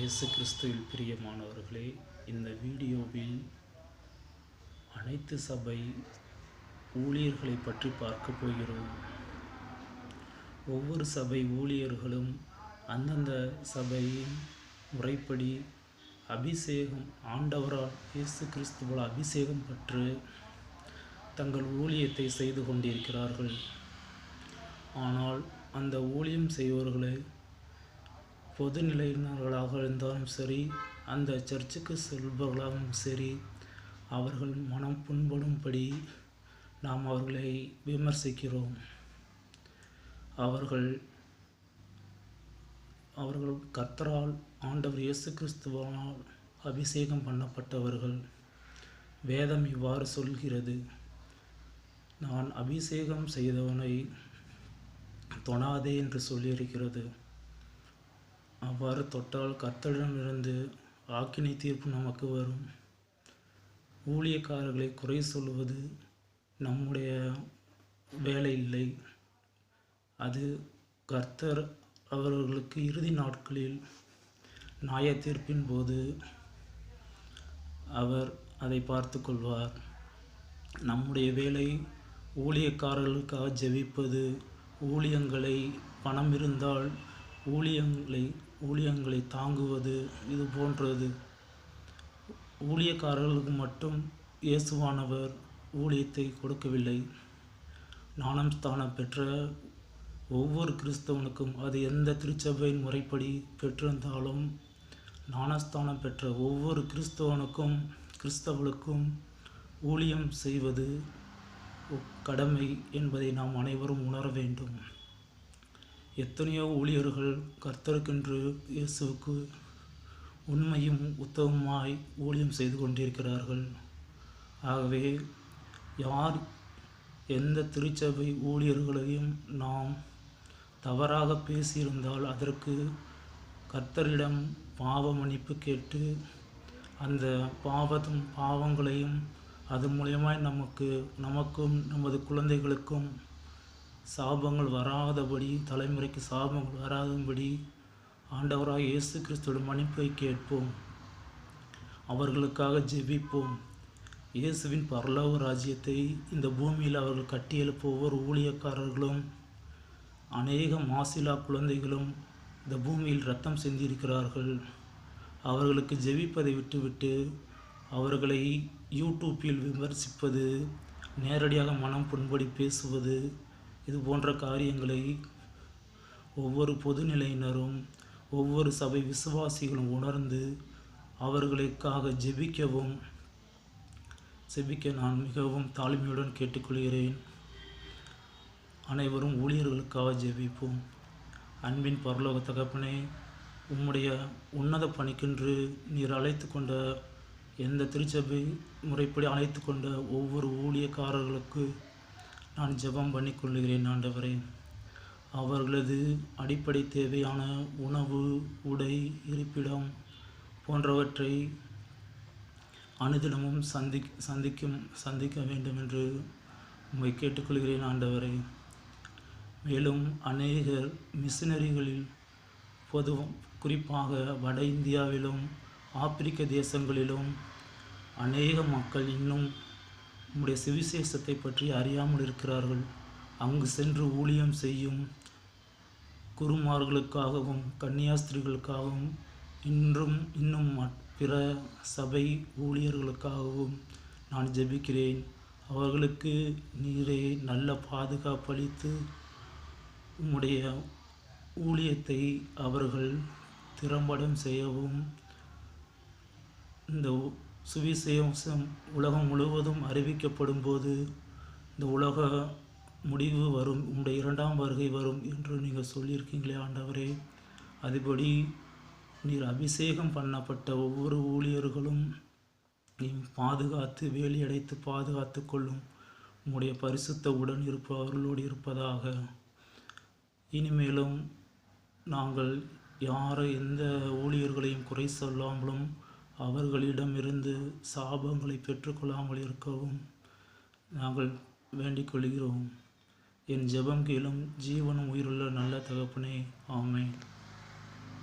இயேசு கிறிஸ்துவில் பிரியமானவர்களே இந்த வீடியோவில் அனைத்து சபை ஊழியர்களை பற்றி பார்க்க போகிறோம். ஒவ்வொரு சபை ஊழியர்களும் அந்தந்த சபையின் முறைப்படி அபிஷேகம் ஆண்டவரால் இயேசு கிறிஸ்துவால் அபிஷேகம் பெற்று தங்கள் ஊழியத்தை செய்து கொண்டிருக்கிறார்கள். ஆனால் அந்த ஊழியம் செய்வர்களை பொது நிலையினர்களாக இருந்தாலும் சரி அந்த சர்ச்சுக்கு செல்பவர்களாகவும் சரி அவர்கள் மனம் புண்படும்படி நாம் அவர்களை விமர்சிக்கிறோம். அவர்கள் அவர்கள் கர்த்தரால் ஆண்டவர் இயேசு கிறிஸ்துவால் அபிஷேகம் பண்ணப்பட்டவர்கள். வேதம் இவ்வாறு சொல்கிறது நான் அபிஷேகம் செய்தவனை தொணாதே என்று சொல்லியிருக்கிறது. அவ்வாறு தொட்டால் கர்த்தரிடமிருந்து ஆக்கினை தீர்ப்பு நமக்கு வரும். ஊழியக்காரர்களை குறை சொல்வது நம்முடைய வேலை இல்லை. அது கர்த்தர் அவர்களுக்கு இறுதி நாட்களில் நியாய தீர்ப்பின் போது அவர் அதை பார்த்து கொள்வார். நம்முடைய வேலை ஊழியக்காரர்களுக்காக ஜெபிப்பது ஊழியங்களை பணம் இருந்தால் ஊழியங்களை ஊழியங்களை தாங்குவது இது போன்றது. ஊழியக்காரர்களுக்கு மட்டும் இயேசுவானவர் ஊழியத்தை கொடுக்கவில்லை. நாணம் ஸ்தானம் பெற்ற ஒவ்வொரு கிறிஸ்தவனுக்கும் அது எந்த திருச்சபையின் முறைப்படி பெற்றிருந்தாலும் ஞானஸ்தானம் பெற்ற ஒவ்வொரு கிறிஸ்தவனுக்கும் கிறிஸ்தவனுக்கும் ஊழியம் செய்வது கடமை என்பதை நாம் அனைவரும் உணர வேண்டும். எத்தனையோ ஊழியர்கள் கர்த்தருக்கென்று இயேசுவுக்கு உண்மையும் உத்தமமாய் ஊழியம் செய்து கொண்டிருக்கிறார்கள். ஆகவே யார் எந்த திருச்சபை ஊழியர்களையும் நாம் தவறாக பேசியிருந்தால் அதற்கு கர்த்தரிடம் பாவ மன்னிப்பு கேட்டு அந்த பாவத்தும் பாவங்களையும் அது மூலியமாய் நமக்கு நமக்கும் நமது குழந்தைகளுக்கும் சாபங்கள் வராதபடி தலைமுறைக்கு சாபங்கள் வராதபடி ஆண்டவராக இயேசு கிறிஸ்துவோட மன்னிப்பை கேட்போம். அவர்களுக்காக ஜெபிப்போம். இயேசுவின் பரலோக ராஜ்யத்தை இந்த பூமியில் அவர்கள் கட்டியெழுப்ப ஒவ்வொரு ஊழியக்காரர்களும் அநேக மாசிலா குழந்தைகளும் இந்த பூமியில் ரத்தம் செஞ்சிருக்கிறார்கள். அவர்களுக்கு ஜெபிப்பதை விட்டுவிட்டு அவர்களை யூடியூப்பில் விமர்சிப்பது நேரடியாக மனம் புண்படி பேசுவது இது போன்ற காரியங்களை ஒவ்வொரு பொதுநிலையினரும் ஒவ்வொரு சபை விசுவாசிகளும் உணர்ந்து அவர்களுக்காக ஜெபிக்கவும் செபிக்க நான் மிகவும் தாழ்மையுடன் கேட்டுக்கொள்கிறேன். அனைவரும் ஊழியர்களுக்காக ஜெபிப்போம். அன்பின் பரலோக தகப்பனே உம்முடைய உன்னத பணிக்கென்று நீர் அழைத்து கொண்ட எந்த திருச்சபை முறைப்படி அழைத்து கொண்ட ஒவ்வொரு ஊழியக்காரர்களுக்கு நான் ஜெபம் பண்ணி கொள்ளுகிறேன் ஆண்டவரே. அவர்களது அடிப்படை தேவையான உணவு உடை இருப்பிடம் போன்றவற்றை அனுதினமும் சந்தி சந்திக்கும் சந்திக்க வேண்டும் என்று உங்களை கேட்டுக்கொள்கிறேன் ஆண்டவரே. மேலும் அநேகர் மிஷினரிகளில் பொது குறிப்பாக வட இந்தியாவிலும் ஆப்பிரிக்க தேசங்களிலும் அநேக மக்கள் இன்னும் உம்முடைய சுவிசேஷத்தை பற்றி அறியாமல் இருக்கிறார்கள். அங்கு சென்று ஊழியம் செய்யும் குருமார்களுக்காகவும் கன்னியாஸ்திரிகளுக்காகவும் இன்றும் இன்னும் பிற சபை ஊழியர்களுக்காகவும் நான் ஜெபிக்கிறேன். அவர்களுக்கு நீரே நல்ல பாதுகாப்பளித்து உம்முடைய ஊழியத்தை அவர்கள் திறம்படம் செய்யவும் இந்த சுவிசேஷம் உலகம் முழுவதும் அறிவிக்கப்படும் போது இந்த உலக முடிவு வரும் உங்களுடைய இரண்டாம் வருகை வரும் என்று நீங்கள் சொல்லியிருக்கீங்களே ஆண்டவரே. அதுபடி நீர் அபிஷேகம் பண்ணப்பட்ட ஒவ்வொரு ஊழியர்களும் நீ பாதுகாத்து வேலியடைத்து பாதுகாத்து கொள்ளும். உம்முடைய பரிசுத்த உடன் இருப்பு அவர்களோடு இருப்பதாக. இனிமேலும் நாங்கள் யாரை எந்த ஊழியர்களையும் குறை சொல்லாமலும் அவர்களிடமிருந்து சாபங்களை பெற்றுக்கொள்ளாமல் இருக்கவும் நாங்கள் வேண்டிக் கொள்கிறோம் என் ஜெபம் கீழும் ஜீவனும் உயிருள்ள நல்ல தகப்பனே. ஆமை